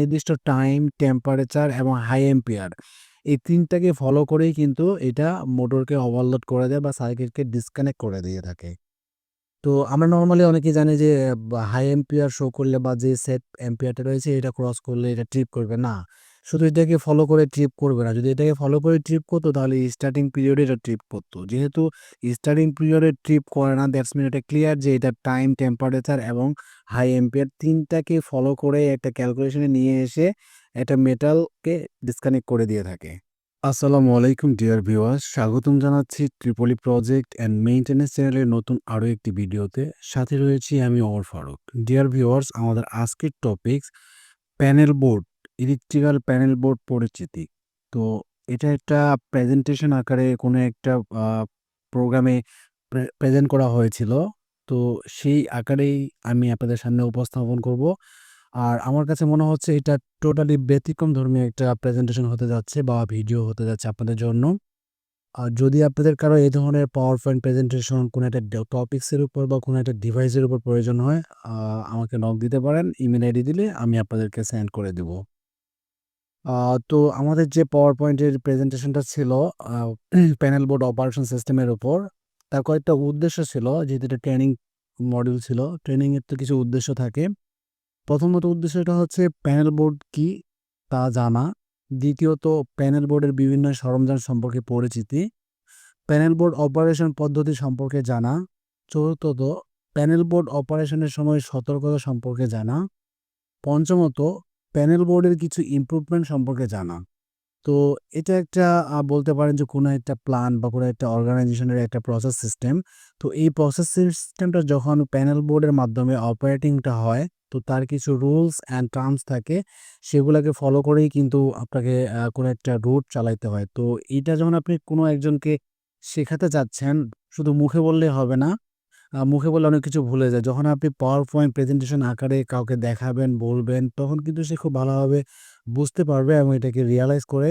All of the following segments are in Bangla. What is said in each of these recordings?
নির্দিষ্ট টাইম, টেম্পারেচার এবং হাই এম্পিয়ার এই তিনটাকে ফলো করেই কিন্তু এটা মোটরকে ওভারলোড করে দেয় বা সার্কিটকে ডিসকানেক্ট করে দিয়ে থাকে। তো আমরা নর্মালি অনেকে জানি যে হাই এম্পিয়ার শো করলে বা যে সেট এম্পিয়ারটা রয়েছে এটা ক্রস করলে এটা ট্রিপ করবে না। শুধু এটাকে ফলো করে ট্রিপ করবে না। যদি এটাকে ফলো করে ট্রিপ করতো তাহলে স্টার্টিং পিরিয়ডে এটা ট্রিপ করতো। যেহেতু স্টার্টিং পিরিয়ডে ট্রিপ করে না দ্যাটস মিন এটা ক্লিয়ার যে এটা টাইম, টেম্পারেচার এবং হাই এম্পিয়ার তিনটাকে ফলো করে একটা ক্যালকুলেশনে নিয়ে এসে একটা মেটালকে ডিসকানেক্ট করে দিয়ে থাকে। আসসালামু আলাইকুম ডিয়ার ভিউয়ার্স স্বাগতম জানাচ্ছি ট্রিপলি প্রজেক্ট অ্যান্ড মেইনটেন্যান্স চ্যানেলের নতুন আরও একটি ভিডিওতে। সাথে রয়েছি আমি ওমর ফারুক। ডিয়ার ভিউয়ার্স আমাদের আজকের topics panel board, electrical panel board পরিচিতি। তো এটা একটা প্রেজেন্টেশন আকারে কোনো একটা প্রোগ্রামে প্রেজেন্ট করা হয়েছিল। তো সেই আকারেই আমি আপনাদের সামনে উপস্থাপন করব। আর আমার কাছে মনে হচ্ছে এটা টোটালি ব্যতিক্রমধর্মী একটা প্রেজেন্টেশন হতে যাচ্ছে বা ভিডিও হতে যাচ্ছে আপনাদের জন্য। আর যদি আপনাদের কারও এই ধরনের পাওয়ার পয়েন্ট প্রেজেন্টেশন কোনো একটা টপিকসের উপর বা কোনো একটা ডিভাইসের উপর প্রয়োজন হয় আমাকে নক দিতে পারেন। ইমেল আইডি দিলে আমি আপনাদেরকে সেন্ড করে দিব। তো আমাদের যে পাওয়ার পয়েন্টের প্রেজেন্টেশনটা ছিল প্যানেল বোর্ড অপারেশন সিস্টেমের উপর, তার কয়েকটা উদ্দেশ্য ছিল, যেহেতু এটা ট্রেনিং মডিউল ছিল। ট্রেনিং এর তো কিছু উদ্দেশ্য থাকে। প্রথমত উদ্দেশ্যটা হচ্ছে প্যানেল বোর্ড কি তা জানা। দ্বিতীয়ত প্যানেল বোর্ডের বিভিন্ন সরঞ্জাম সম্পর্কে পরিচিতি। প্যানেল বোর্ড অপারেশন পদ্ধতি সম্পর্কে জানা। চতুর্থত প্যানেল বোর্ড অপারেশনের সময় সতর্কতা সম্পর্কে জানা। পঞ্চমত প্যানেল বোর্ডের কিছু ইমপ্রুভমেন্ট সম্পর্কে জানা। তো এটা একটা বলতে পারেন যে কোনো একটা প্ল্যান বা কোনো একটা অর্গানাইজেশনের একটা প্রসেস সিস্টেম। তো এই প্রসেস সিস্টেমটা যখন প্যানেল বোর্ডের মাধ্যমে অপারেটিংটা হয়, তো তার কিছু রুলস অ্যান্ড টার্মস থাকে, সেগুলোকে ফলো করেই কিন্তু আপনাকে কোনো একটা রুট চালাইতে হয়। তো এটা যখন আপনি কোনো একজনকে শেখাতে চাচ্ছেন শুধু মুখে বললেই হবে না। মুখে বলে অনেক কিছু ভুলে যায়। যখন আপনি পাওয়ার পয়েন্ট প্রেজেন্টেশন আকারে কাউকে দেখাবেন, বলবেন তখন কিন্তু সে খুব ভালোভাবে বুঝতে পারবে এবং এটাকে রিয়ালাইজ করে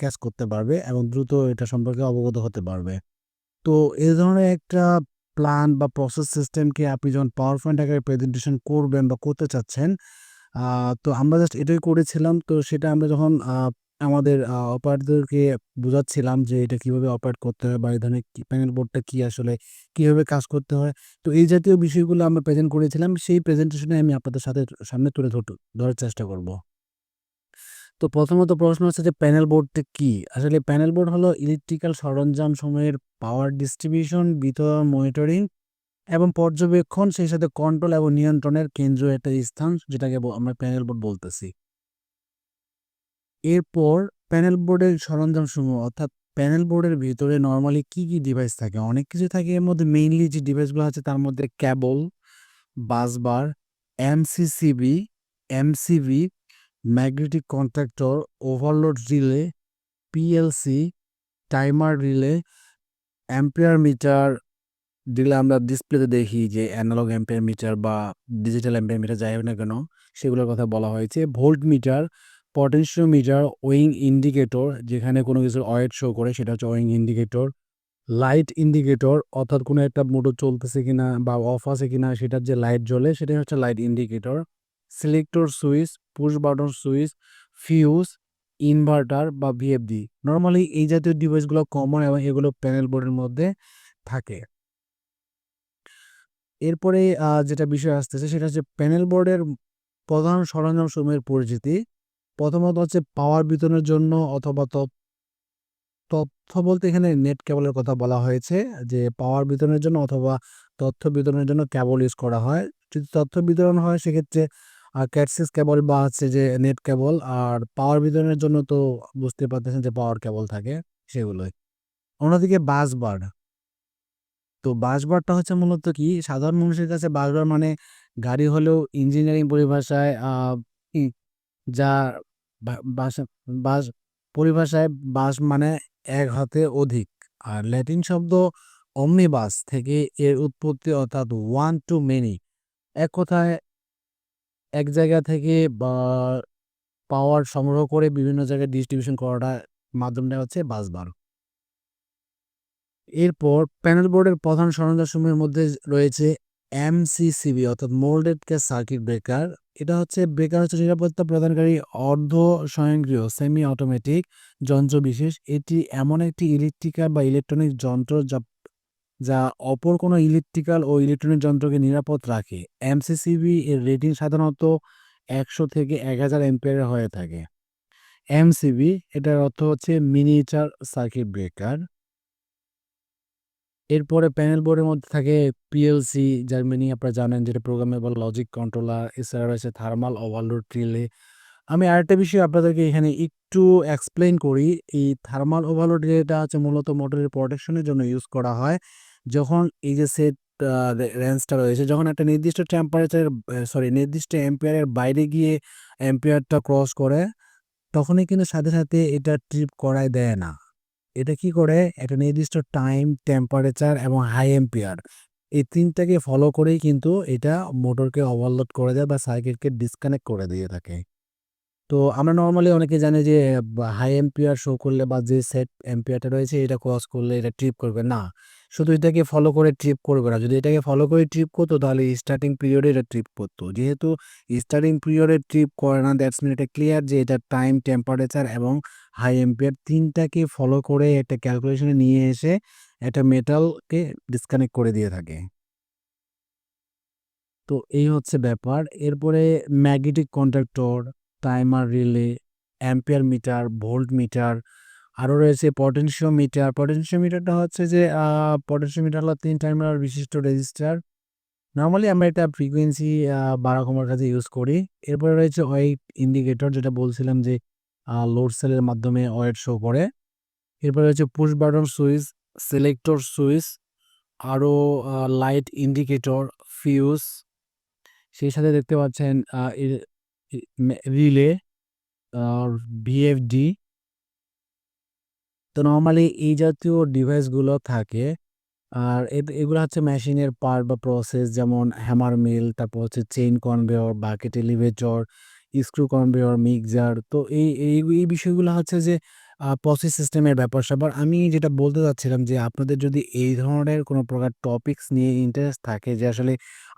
ক্যাচ করতে পারবে এবং দ্রুত এটা সম্পর্কে অবগত হতে পারবে। তো এ ধরনের একটা প্ল্যান বা প্রসেস সিস্টেমকে আপনি যখন পাওয়ার পয়েন্ট আকারে প্রেজেন্টেশন করবেন বা করতে চাচ্ছেন তো আমরা জাস্ট এটাই করেছিলাম। তো সেটা আমরা যখন আমাদের আ অপারেটরদেরকে বুঝাচ্ছিলাম যে এটা কীভাবে অপারেট করতে হয় বা এই ধরনের প্যানেল বোর্ডটা কি আসলে কীভাবে কাজ করতে হয়। তো এই জাতীয় বিষয়গুলো আমরা প্রেজেন্ট করেছিলাম। সেই প্রেজেন্টেশনে আমি আপনাদের সাথে সামনে তুলে ধরতে ধরার চেষ্টা করব। তো প্রথমত প্রশ্ন হচ্ছে যে প্যানেল বোর্ডটা কি? আসলে প্যানেল বোর্ড হলো ইলেকট্রিক্যাল সরঞ্জাম সমূহের পাওয়ার ডিস্ট্রিবিউশন, বিতরণ, মনিটরিং এবং পর্যবেক্ষণ সেই সাথে কন্ট্রোল এবং নিয়ন্ত্রণের কেন্দ্রীয় একটা স্থান যেটাকে আমরা প্যানেল বোর্ড বলতেছি। এরপর প্যানেল বোর্ডের সরঞ্জামসমূহ অর্থাৎ প্যানেল বোর্ডের ভিতরে নর্মালি কি, কি ডিভাইস থাকে? অনেক কিছু থাকে এর মধ্যে মেইনলি যে ডিভাইসগুলো আছে তার মধ্যে cable busbar, MCCB, MCB magnetic contractor overload relay, PLC, timer relay, ampere meter দিলে আমরা ডিসপ্লেতে দেখি যে অ্যানালগ অ্যাম্পিয়ার মিটার বা ডিজিটাল অ্যাম্পিয়ার মিটার যাই হোক না কেন সেগুলোর কথা বলা হয়েছে। ভোল্ট মিটার, পটেনশিওমিটার, ওয়িং ইন্ডিকেটর যেখানে কোনো কিছুর ওয়েট শো করে সেটা হচ্ছে ওয়িং ইন্ডিকেটর, লাইট ইন্ডিকেটর অর্থাৎ কোনো একটা মোটর চলতেছে কিনা বা অফ আছে কিনা সেটার যে লাইট জ্বলে সেটাই হচ্ছে light indicator, selector switch, push button switch, fuse, inverter বা ভিএফডি। নর্মালি এই জাতীয় ডিভাইসগুলো কমন এবং এগুলো প্যানেল বোর্ডের মধ্যে থাকে। এরপরে যেটা বিষয় আসতেছে সেটা হচ্ছে প্যানেল বোর্ডের প্রধান সরঞ্জামসমূহের পরিচিতি। প্রথমত হচ্ছে পাওয়ার বিতরণের জন্য অথবা তথ, তথ্য বলতে এখানে নেট কেবলের কথা বলা হয়েছে, যে পাওয়ার বিতরণের জন্য অথবা তথ্য বিতরণের জন্য কেবল ইউজ করা হয়। যদি তথ্য বিতরণ হয়, সেক্ষেত্রে ক্যাটসিস কেবল বা হচ্ছে যে নেট কেবল আর পাওয়ার বিতরণের জন্য তো বুঝতে পারতেছেন যে পাওয়ার কেবল থাকে সেগুলোই। অন্যদিকে বাসবার তো বাসবারটা হচ্ছে মূলত কি সাধারণ মানুষের কাছে বাসবার মানে গাড়ি হলেও ইঞ্জিনিয়ারিং পরিভাষায় যা বা, বাসা, বাস, পরিভাষায় বাস মানে এক হাতে অধিক। আর ল্যাটিন শব্দ omnibus থেকে এর উৎপত্তি অর্থাৎ ওয়ান টু মেনি এক কথায় এক জায়গা থেকে বা পাওয়ার সংগ্রহ করে বিভিন্ন জায়গায় ডিস্ট্রিবিউশন করাটা মাধ্যমটা হচ্ছে বাসবার। এরপর প্যানেল বোর্ডের প্রধান সরঞ্জামসমূহের মধ্যে রয়েছে এমসিসিবি, অর্থাৎ মোল্ডেড কেস সার্কিট ব্রেকার। এটা হচ্ছে, ব্রেকার হচ্ছে নিরাপত্তা প্রদানকারী অর্ধ স্বয়ংক্রিয় সেমি অটোমেটিক যন্ত্র বিশেষ এটি এমন একটি ইলেকট্রিক্যাল বা ইলেকট্রনিক যন্ত্র যা যা অপর কোনো ইলেকট্রিক্যাল ও ইলেকট্রনিক যন্ত্রকে নিরাপদ রাখে। এমসিসিবি এর রেটিং সাধারণত একশো থেকে এক হাজার এম্পিয়ারের হয়ে থাকে। এমসিবি, এটার অর্থ হচ্ছে মিনিয়েচার সার্কিট ব্রেকার। এরপরে প্যানেল বোর্ডের মধ্যে থাকে পিএলসি যার মিনিং আপনারা জানেন যেটা প্রোগ্রামেবল লজিক কন্ট্রোলার এছাড়া রয়েছে থার্মাল ওভারলোড রিলে আমি আরেকটা বিষয় আপনাদেরকে এখানে একটু এক্সপ্লেন করি, এই থার্মাল ওভারলোড রিলেটা হচ্ছে মূলত মোটরের প্রোটেকশনের জন্য ইউজ করা হয়। যখন এই যে সেট রেঞ্জটা রয়েছে, যখন একটা নির্দিষ্ট টেম্পারেচার সরি নির্দিষ্ট এম্পিয়ারের বাইরে গিয়ে এম্পিয়ারটা ক্রস করে, তখনই কিন্তু সাথে সাথে এটা ট্রিপ করায় দেয় না। এটা কি করে? একটা নির্দিষ্ট টাইম টেম্পারেচার এবং হাই এম্পিয়ার এই তিনটাকে ফলো করেই কিন্তু এটা মোটরকে ওভারলোড করে দেয় বা সার্কিটকে ডিসকানেক্ট করে দিয়ে থাকে। তো আমরা নর্মালি অনেকে জানি যে হাই এম্পিয়ার শো করলে বা যে সেট এম্পিয়ারটা রয়েছে, এটা ক্রস করলে এটা ট্রিপ করবে। না শুধু এটাকে ফলো করে ট্রিপ করবে না। যদি এটাকে ফলো করে ট্রিপ করতো, তাহলে স্টার্টিং পিরিয়ডে এটা ট্রিপ করতো। যেহেতু স্টার্টিং পিরিয়ডে ট্রিপ করে না দ্যাটস মিন এটা ক্লিয়ার যে এটা টাইম টেম্পারেচার এবং হাই এম্পিয়ার তিনটাকে ফলো করে একটা ক্যালকুলেশনে নিয়ে এসে একটা মেটালকে ডিসকানেক্ট করে দিয়ে থাকে। তো এই হচ্ছে ব্যাপার। এরপরে magnetic contractor timer relay ampere meter volt meter আরও রয়েছে পটেনশিও মিটার পটেনশিও মিটারটা হচ্ছে যে পটেনশিও মিটার হলো তিন টার্মিনাল বিশিষ্ট রেজিস্টার নর্মালি আমরা এটা ফ্রিকোয়েন্সি বাড়া কমার কাছে ইউজ করি। এরপরে রয়েছে ওয়েট ইন্ডিকেটর যেটা বলছিলাম যে লোড সেলের মাধ্যমে ওয়েট শো করে। এরপরে রয়েছে push button switch selector switch আরও লাইট ইন্ডিকেটর ফিউজ সেই সাথে দেখতে পাচ্ছেন রিলে ভিএফডি তো নর্মালি এই জাতীয় ডিভাইসগুলো থাকে। আর এগুলো হচ্ছে মেশিনের পার্ট বা প্রসেস যেমন হ্যামার মিল তারপর হচ্ছে chain conveyor bucket elevator screw conveyor mixer তো এই এই বিষয়গুলো হচ্ছে যে প্রসেস সিস্টেমের ব্যাপার স্যাপার। আমি যেটা বলতে চাচ্ছিলাম যে, আপনাদের যদি এই ধরনের কোনো প্রকার টপিকস নিয়ে ইন্টারেস্ট থাকে যে, আসলে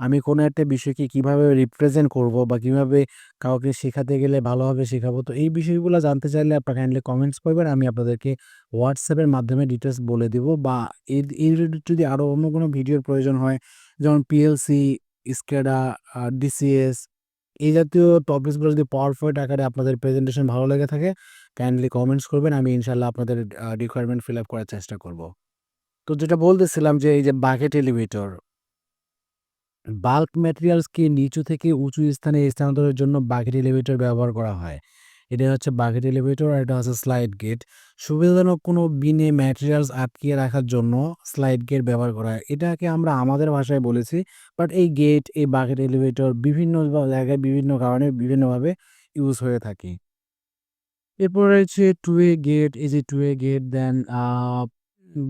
আমি কোনো একটা বিষয়কে কীভাবে রিপ্রেজেন্ট করব বা কীভাবে কাউকে শেখাতে গেলে ভালোভাবে শেখাবো, তো এই বিষয়গুলো জানতে চাইলে আপনারা কাইন্ডলি কমেন্টস করবেন। আমি আপনাদেরকে হোয়াটসঅ্যাপের মাধ্যমে ডিটেলস বলে দিব বা এর রিলেটেড যদি আরও অন্য কোনো ভিডিওর প্রয়োজন হয়, যেমন পিএলসি স্কেডা ডিসিএস এই জাতীয় টপিকসগুলো যদি পাওয়ার আকারে আপনাদের প্রেজেন্টেশন ভালো লেগে থাকে কাইন্ডলি কমেন্টস করবেন, আমি ইনশাল্লাহ আপনাদের রিকোয়ারমেন্ট ফিল আপ করার চেষ্টা করব। তো যেটা বলতেছিলাম যে, এই যে বাকেট এলিভেটর বাল্ক ম্যাটেরিয়ালসকে নিচু থেকে উঁচু স্থানে স্থানান্তরের জন্য বাকেট এলিভেটর ব্যবহার করা হয়। এটা হচ্ছে বাকেট এলিভেটর আর এটা হচ্ছে স্লাইড গেট সুবিধাজনক কোনো বিনে ম্যাটেরিয়ালস আটকিয়ে রাখার জন্য স্লাইড গেট ব্যবহার করা হয়। এটাকে আমরা আমাদের ভাষায় বলেছি বাট এই গেট এই বাকেট এলিভেটর বিভিন্ন জায়গায় বিভিন্ন কারণে বিভিন্নভাবে ইউজ হয়ে থাকে। এরপর রয়েছে টু এ গেট এই যে to a gate then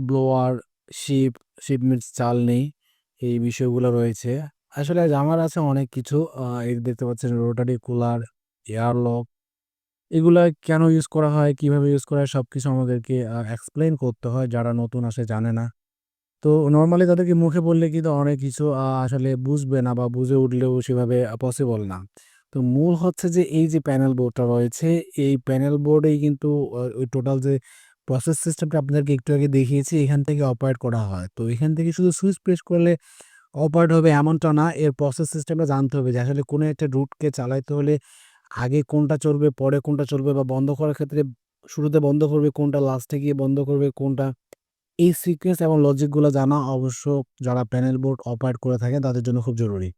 blower sheep শিপ মিটস চাল নেই, এই বিষয়গুলো রয়েছে। আসলে আমার আছে অনেক কিছু এই দেখতে পাচ্ছেন রোটারি কুলার এয়ারলক এগুলা কেন ইউজ করা হয়, কীভাবে ইউজ করা হয় সব কিছু আমাদেরকে এক্সপ্লেন করতে হয় যারা নতুন আসে জানে না। তো নর্মালি তাদেরকে মুখে বললে কিন্তু অনেক কিছু আসলে বুঝবে না বা বুঝে উঠলেও সেভাবে পসিবল না। তো মূল হচ্ছে যে এই যে প্যানেল বোর্ডটা রয়েছে, এই প্যানেল বোর্ডেই কিন্তু ওই টোটাল যে প্রসেস সিস্টেমটা আপনাদেরকে একটু আগে দেখিয়েছি, এখান থেকে অপারেট করা হয়। তো এখান থেকে শুধু সুইচ প্রেস করলে অপারেট হবে এমনটা না, এর প্রসেস সিস্টেমটা জানতে হবে যে আসলে কোনো একটা রুটকে চালাইতে হলে আগে কোনটা চলবে, পরে কোনটা চলবে বা বন্ধ করার ক্ষেত্রে শুরুতে বন্ধ করবে কোনটা লাস্টে গিয়ে বন্ধ করবে কোনটা, এই সিকোয়েন্স এবং লজিকগুলো জানা অবশ্য যারা প্যানেল বোর্ড অপারেট করে থাকে তাদের জন্য খুব জরুরি।